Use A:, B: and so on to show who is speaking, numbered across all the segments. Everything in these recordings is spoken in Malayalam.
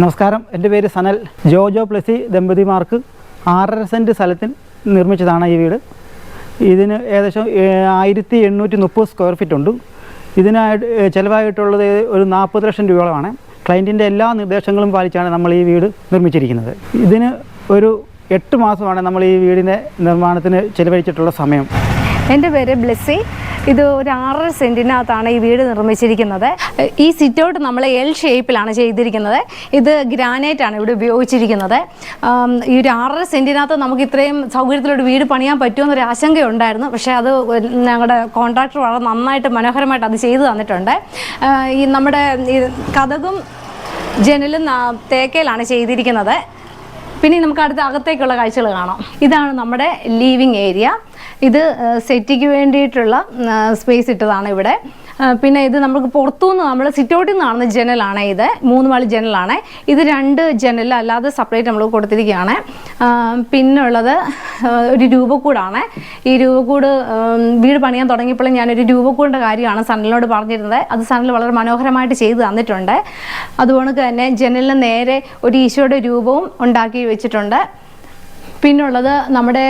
A: നമസ്കാരം. എന്റെ പേര് സനൽ. ജോജോ പ്ലസി ദമ്പതിമാർക്ക് ആറര സെന്റ് സ്ഥലത്തിൽ നിർമ്മിച്ചതാണ് ഈ വീട്. ഇതിന് ഏകദേശം ആയിരത്തി എണ്ണൂറ്റി മുപ്പത് സ്ക്വയർ ഫീറ്റ് ഉണ്ട്. ഇതിനായിട്ട് ചിലവായിട്ടുള്ളത് ഒരു നാൽപ്പത് ലക്ഷം രൂപയോളമാണ്. ക്ലയന്റിന്റെ എല്ലാ നിർദ്ദേശങ്ങളും പാലിച്ചാണ് നമ്മൾ ഈ വീട് നിർമ്മിച്ചിരിക്കുന്നത്. ഇതിന് ഒരു എട്ട് മാസമാണ് നമ്മൾ ഈ വീടിന്റെ നിർമ്മാണത്തിന് ചിലവഴിച്ചിട്ടുള്ള സമയം.
B: എന്റെ പേര് ബ്ലെസ്സി ഇത് ഒരു ആറര സെന്റിനകത്താണ് ഈ വീട് നിർമ്മിച്ചിരിക്കുന്നത്. ഈ സിറ്റൗട്ട് നമ്മൾ എൽ ഷേപ്പിലാണ് ചെയ്തിരിക്കുന്നത്. ഇത് ഗ്രാനൈറ്റ് ആണ് ഇവിടെ ഉപയോഗിച്ചിരിക്കുന്നത്. ഈ ഒരു ആറര സെന്റിനകത്ത് നമുക്ക് ഇത്രയും സൗകര്യത്തിലൊരു വീട് പണിയാൻ പറ്റുമെന്നൊരു ആശങ്കയുണ്ടായിരുന്നു. പക്ഷേ അത് ഞങ്ങളുടെ കോൺട്രാക്ടർ വളരെ നന്നായിട്ട് മനോഹരമായിട്ട് അത് ചെയ്തു തന്നിട്ടുണ്ട്. ഈ നമ്മുടെ കഥകും ജനലും തേക്കയിലാണ് ചെയ്തിരിക്കുന്നത്. പിന്നെ നമുക്ക് അടുത്ത അകത്തേക്കുള്ള കാഴ്ചകൾ കാണാം. ഇതാണ് നമ്മുടെ ലീവിങ് ഏരിയ ഇത് സെറ്റിക്ക് വേണ്ടിയിട്ടുള്ള സ്പേസ് ഇട്ടതാണ് ഇവിടെ. പിന്നെ ഇത് നമുക്ക് പുറത്തുനിന്ന് നമ്മൾ സിറ്റൗട്ടിൽ നിന്ന് കാണുന്ന ജനലാണ് ഇത്. മൂന്ന് മാളി ജനലാണ്. ഇത് രണ്ട് ജനൽ അല്ലാതെ സെപ്പറേറ്റ് നമ്മൾ കൊടുത്തിരിക്കുകയാണ്. പിന്നുള്ളത് ഒരു രൂപക്കൂടാണ്. ഈ രൂപക്കൂട് വീട് പണിയാൻ തുടങ്ങിയപ്പോൾ ഞാനൊരു രൂപക്കൂടിന്റെ കാര്യമാണ് സനലിനോട് പറഞ്ഞിരുന്നത്. അത് സനൽ വളരെ മനോഹരമായിട്ട് ചെയ്തു തന്നിട്ടുണ്ട്. അതുകൊണ്ട് തന്നെ ജനലിന് നേരെ ഒരു ഈശോയുടെ രൂപവും ഉണ്ടാക്കി വെച്ചിട്ടുണ്ട്. പിന്നുള്ളത് നമ്മുടെ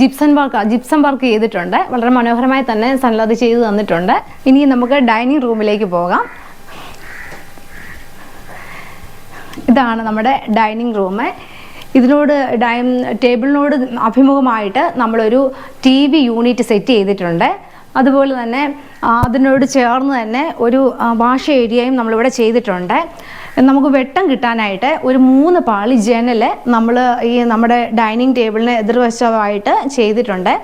B: ജിപ്സൺ വർക്ക് ജിപ്സൺ വർക്ക് ചെയ്തിട്ടുണ്ട്. വളരെ മനോഹരമായി തന്നെ സൺലത് ചെയ്ത് തന്നിട്ടുണ്ട്. ഇനി നമുക്ക് ഡൈനിങ് റൂമിലേക്ക് പോകാം. ഇതാണ് നമ്മുടെ ഡൈനിങ് റൂം. ഇതിനോട് ഡൈ ടേബിളിനോട് അഭിമുഖമായിട്ട് നമ്മളൊരു ടി വി യൂണിറ്റ് സെറ്റ് ചെയ്തിട്ടുണ്ട്. അതുപോലെ തന്നെ അതിനോട് ചേർന്ന് തന്നെ ഒരു വാഷ് ഏരിയയും നമ്മളിവിടെ ചെയ്തിട്ടുണ്ട്. നമുക്ക് വെട്ടം കിട്ടാനായിട്ട് ഒരു മൂന്ന് പാളി ജനൽ നമ്മൾ ഈ നമ്മുടെ ഡൈനിങ് ടേബിളിന് എതിർവശമായിട്ട് ചെയ്തിട്ടുണ്ട്.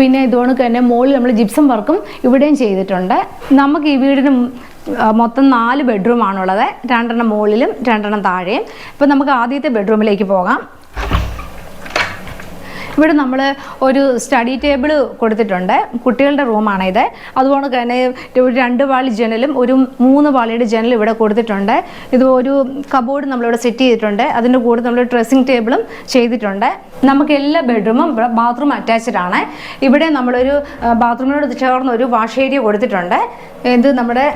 B: പിന്നെ ഇതുകൊണ്ട് തന്നെ മുകളിൽ നമ്മൾ ജിപ്സം വർക്കും ഇവിടെയും ചെയ്തിട്ടുണ്ട്. നമുക്ക് ഈ വീടിന് മൊത്തം നാല് ബെഡ്റൂമാണുള്ളത്. രണ്ടെണ്ണം മുകളിലും രണ്ടെണ്ണം താഴെയും. ഇപ്പം നമുക്ക് ആദ്യത്തെ ബെഡ്റൂമിലേക്ക് പോകാം. ഇവിടെ നമ്മൾ ഒരു സ്റ്റഡി ടേബിൾ കൊടുത്തിട്ടുണ്ട്. കുട്ടികളുടെ റൂമാണ് ഇത്. അതുപോലെ തന്നെ ഒരു രണ്ട് വാളി ജനലും ഒരു മൂന്ന് പാളിയുടെ ജനലും ഇവിടെ കൊടുത്തിട്ടുണ്ട്. ഇത് ഒരു കബോർഡ് നമ്മളിവിടെ സെറ്റ് ചെയ്തിട്ടുണ്ട്. അതിന്റെ കൂടെ നമ്മൾ ഡ്രസ്സിംഗ് ടേബിളും ചെയ്തിട്ടുണ്ട്. നമുക്ക് എല്ലാ ബെഡ്റൂമും ബാത്റൂം അറ്റാച്ച്ഡ് ആണ്. ഇവിടെ നമ്മളൊരു ബാത്റൂമിനോട് ചേർന്ന് ഒരു വാഷ് ഏരിയ കൊടുത്തിട്ടുണ്ട്. ഇത് നമ്മുടെ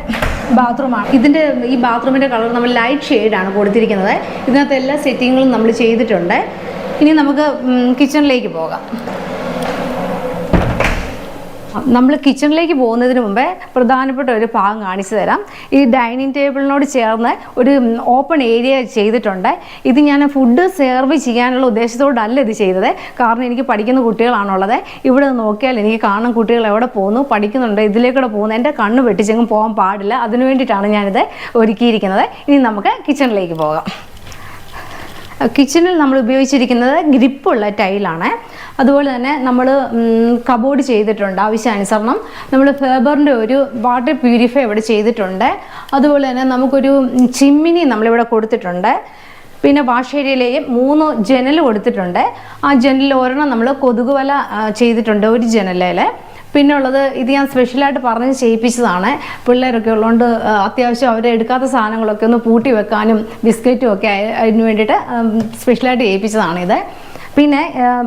B: ബാത്റൂമാണ് ഇതിന്റെ ഈ ബാത്റൂമിന്റെ കളർ നമ്മൾ ലൈറ്റ് ഷെയ്ഡാണ് കൊടുത്തിരിക്കുന്നത്. ഇതിനകത്ത് എല്ലാ സെറ്റിങ്ങുകളും നമ്മൾ ചെയ്തിട്ടുണ്ട്. ഇനി നമുക്ക് കിച്ചണിലേക്ക് പോകാം. നമ്മൾ കിച്ചണിലേക്ക് പോകുന്നതിന് മുമ്പേ പ്രധാനപ്പെട്ട ഒരു ഭാഗം കാണിച്ചു തരാം. ഈ ഡൈനിങ് ടേബിളിനോട് ചേർന്ന് ഒരു ഓപ്പൺ ഏരിയ ചെയ്തിട്ടുണ്ട്. ഇത് ഞാൻ ഫുഡ് സെർവ് ചെയ്യാനുള്ള ഉദ്ദേശത്തോടല്ല ഇത് ചെയ്തത്. കാരണം എനിക്ക് പഠിക്കുന്ന കുട്ടികളാണുള്ളത്. ഇവിടെ നോക്കിയാൽ എനിക്ക് കാണും കുട്ടികൾ എവിടെ പോകുന്നു പഠിക്കുന്നുണ്ട് ഇതിലേക്കൂടെ പോകുന്നു. എന്റെ കണ്ണ് വെട്ടിച്ചെങ്ങും പോകാൻ പാടില്ല. അതിനു വേണ്ടിയിട്ടാണ് ഞാനിത് ഒരുക്കിയിരിക്കുന്നത്. ഇനി നമുക്ക് കിച്ചണിലേക്ക് പോകാം. കിച്ചണിൽ നമ്മൾ ഉപയോഗിച്ചിരിക്കുന്നത് ഗ്രിപ്പുള്ള ടൈലാണ്. അതുപോലെ തന്നെ നമ്മൾ കബോർഡ് ചെയ്തിട്ടുണ്ട് ആവശ്യാനുസരണം. നമ്മൾ ഫേബറിന്റെ ഒരു വാട്ടർ പ്യൂരിഫൈ ഇവിടെ ചെയ്തിട്ടുണ്ട്. അതുപോലെ തന്നെ നമുക്കൊരു ചിമ്മിനി നമ്മളിവിടെ കൊടുത്തിട്ടുണ്ട്. പിന്നെ വാഷ് ഏരിയയിലേക്ക് മൂന്ന് ജനൽ കൊടുത്തിട്ടുണ്ട്. ആ ജനലിൽ ഒരെണ്ണം നമ്മൾ കൊതുകുവല ചെയ്തിട്ടുണ്ട് ഒരു ജനലിൽ പിന്നെ ഉള്ളത് ഇത് ഞാൻ സ്പെഷ്യലായിട്ട് പറഞ്ഞ് ചെയ്യിപ്പിച്ചതാണ്. പിള്ളേരൊക്കെ ഉള്ളതുകൊണ്ട് അത്യാവശ്യം അവരെ എടുക്കാത്ത സാധനങ്ങളൊക്കെ ഒന്ന് പൂട്ടി വെക്കാനും ബിസ്ക്കറ്റും ഒക്കെ അതിന് വേണ്ടിയിട്ട് സ്പെഷ്യലായിട്ട് ചെയ്യിപ്പിച്ചതാണ് ഇത്. പിന്നെ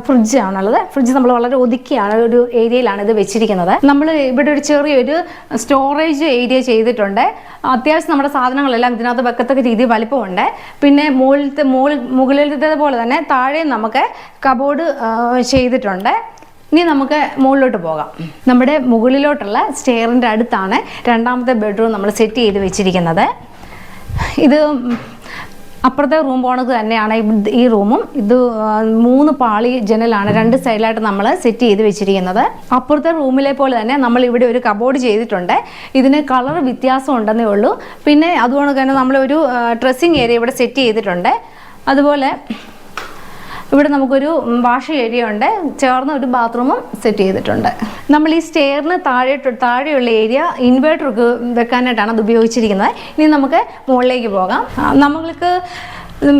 B: ഫ്രിഡ്ജ് ആണുള്ളത്. ഫ്രിഡ്ജ് നമ്മൾ വളരെ ഒതുക്കിയാണ് ഒരു ഏരിയയിലാണ് ഇത് വെച്ചിരിക്കുന്നത്. നമ്മൾ ഇവിടെ ഒരു ചെറിയൊരു സ്റ്റോറേജ് ഏരിയ ചെയ്തിട്ടുണ്ട്. അത്യാവശ്യം നമ്മുടെ സാധനങ്ങളെല്ലാം ഇതിനകത്ത് വെക്കത്തക്ക രീതിയിൽ വലിപ്പമുണ്ട്. പിന്നെ മുകളിലത്തെ മുകളിലത്തെ പോലെ തന്നെ താഴെ നമുക്ക് കബോർഡ് ചെയ്തിട്ടുണ്ട്. ഇനി നമുക്ക് മുകളിലോട്ട് പോകാം. നമ്മുടെ മുകളിലോട്ടുള്ള സ്റ്റെയറിന്റെ അടുത്താണ് രണ്ടാമത്തെ ബെഡ്റൂം നമ്മൾ സെറ്റ് ചെയ്ത് വെച്ചിരിക്കുന്നത്. ഇത് അപ്പുറത്തെ റൂം പോണത് തന്നെയാണ് ഈ റൂമും. ഇത് മൂന്ന് പാളി ജനലാണ് രണ്ട് സൈഡിലായിട്ട് നമ്മൾ സെറ്റ് ചെയ്ത് വെച്ചിരിക്കുന്നത്. അപ്പുറത്തെ റൂമിലെ പോലെ തന്നെ നമ്മൾ ഇവിടെ ഒരു കബോർഡ് ചെയ്തിട്ടുണ്ട്. ഇതിന് കളർ വ്യത്യാസം ഉണ്ടെന്നേ ഉള്ളൂ. പിന്നെ അതുകൊണ്ട് തന്നെ നമ്മളൊരു ഡ്രസ്സിങ് ഏരിയ ഇവിടെ സെറ്റ് ചെയ്തിട്ടുണ്ട്. അതുപോലെ ഇവിടെ നമുക്കൊരു വാഷ് ഏരിയ ഉണ്ട്. ചേർന്ന ഒരു ബാത്റൂമും സെറ്റ് ചെയ്തിട്ടുണ്ട്. നമ്മൾ ഈ സ്റ്റെയറിന് താഴെ താഴെയുള്ള ഏരിയ ഇൻവേർട്ടർക്ക് വെക്കാനായിട്ടാണ് അത് ഉപയോഗിച്ചിരിക്കുന്നത്. ഇനി നമുക്ക് മുകളിലേക്ക് പോകാം. നമ്മൾക്ക്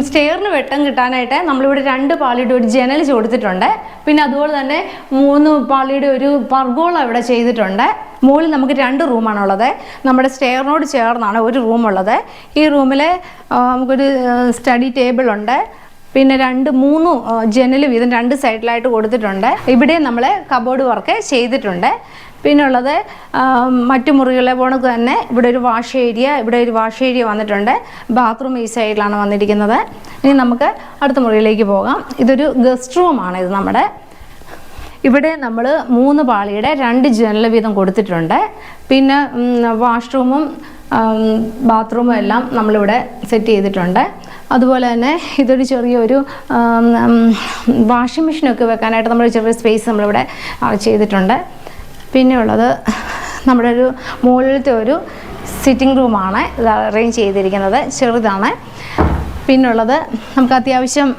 B: സ്റ്റെയറിന് വെട്ടം കിട്ടാനായിട്ട് നമ്മളിവിടെ രണ്ട് പാളിയുടെ ഒരു ജനൽ കൊടുത്തിട്ടുണ്ട് പിന്നെ അതുപോലെ തന്നെ മൂന്ന് പാളിയുടെ ഒരു പർഗോള ഇവിടെ ചെയ്തിട്ടുണ്ട്. മുകളിൽ നമുക്ക് രണ്ട് റൂമാണുള്ളത് നമ്മുടെ സ്റ്റെയറിനോട് ചേർന്നാണ് ഒരു റൂമുള്ളത് ഈ റൂമിൽ നമുക്കൊരു സ്റ്റഡി ടേബിൾ ഉണ്ട്. പിന്നെ രണ്ട് മൂന്ന് ജനൽ വീതം രണ്ട് സൈഡിലായിട്ട് കൊടുത്തിട്ടുണ്ട്. ഇവിടെ നമ്മൾ കബോർഡ് വർക്ക് ചെയ്തിട്ടുണ്ട്. പിന്നെ ഉള്ളത് മറ്റു മുറികളെ പോണക്ക് തന്നെ ഇവിടെ ഒരു വാഷ് ഏരിയ ഇവിടെ ഒരു വാഷ് ഏരിയ വന്നിട്ടുണ്ട്. ബാത്റൂം ഈ സൈഡിലാണ് വന്നിരിക്കുന്നത്. ഇനി നമുക്ക് അടുത്ത മുറിയിലേക്ക് പോകാം. ഇതൊരു ഗസ്റ്റ് റൂമാണ് ഇത് നമ്മുടെ. ഇവിടെ നമ്മൾ മൂന്ന് പാളിയുടെ രണ്ട് ജനൽ വീതം കൊടുത്തിട്ടുണ്ട്. പിന്നെ വാഷ്റൂമും ബാത്റൂമും എല്ലാം നമ്മളിവിടെ സെറ്റ് ചെയ്തിട്ടുണ്ട്. അതുപോലെ തന്നെ ഇതൊരു ചെറിയൊരു വാഷിംഗ് മെഷീനൊക്കെ വെക്കാനായിട്ട് നമ്മൾ ചെറിയ സ്പേസ് നമ്മളിവിടെ ചെയ്തിട്ടുണ്ട്. പിന്നെ ഉള്ളത് നമ്മുടെ ഒരു മുകളിലത്തെ ഒരു സിറ്റിംഗ് റൂമാണ് ഇത് അറേഞ്ച് ചെയ്തിരിക്കുന്നത്. ചെറുതാണ്. പിന്നുള്ളത് നമുക്ക് അത്യാവശ്യം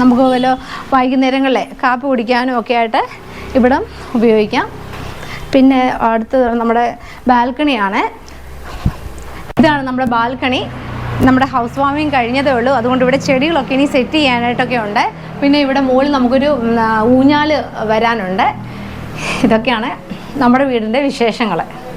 B: നമുക്ക് വല്ല വൈകുന്നേരങ്ങളിലെ കാപ്പി കുടിക്കാനും ഒക്കെ ആയിട്ട് ഇവിടം ഉപയോഗിക്കാം. പിന്നെ അടുത്തത് നമ്മുടെ ബാൽക്കണിയാണ്. ഇതാണ് നമ്മുടെ ബാൽക്കണി. നമ്മുടെ ഹൗസ് വാമിങ് കഴിഞ്ഞതേ ഉള്ളൂ. അതുകൊണ്ട് ഇവിടെ ചെടികളൊക്കെ ഇനി സെറ്റ് ചെയ്യാനായിട്ടൊക്കെ ഉണ്ട്. പിന്നെ ഇവിടെ മുകളിൽ നമുക്കൊരു ഊഞ്ഞാൽ വരാനുണ്ട്. ഇതൊക്കെയാണ് നമ്മുടെ വീടിന്റെ വിശേഷങ്ങൾ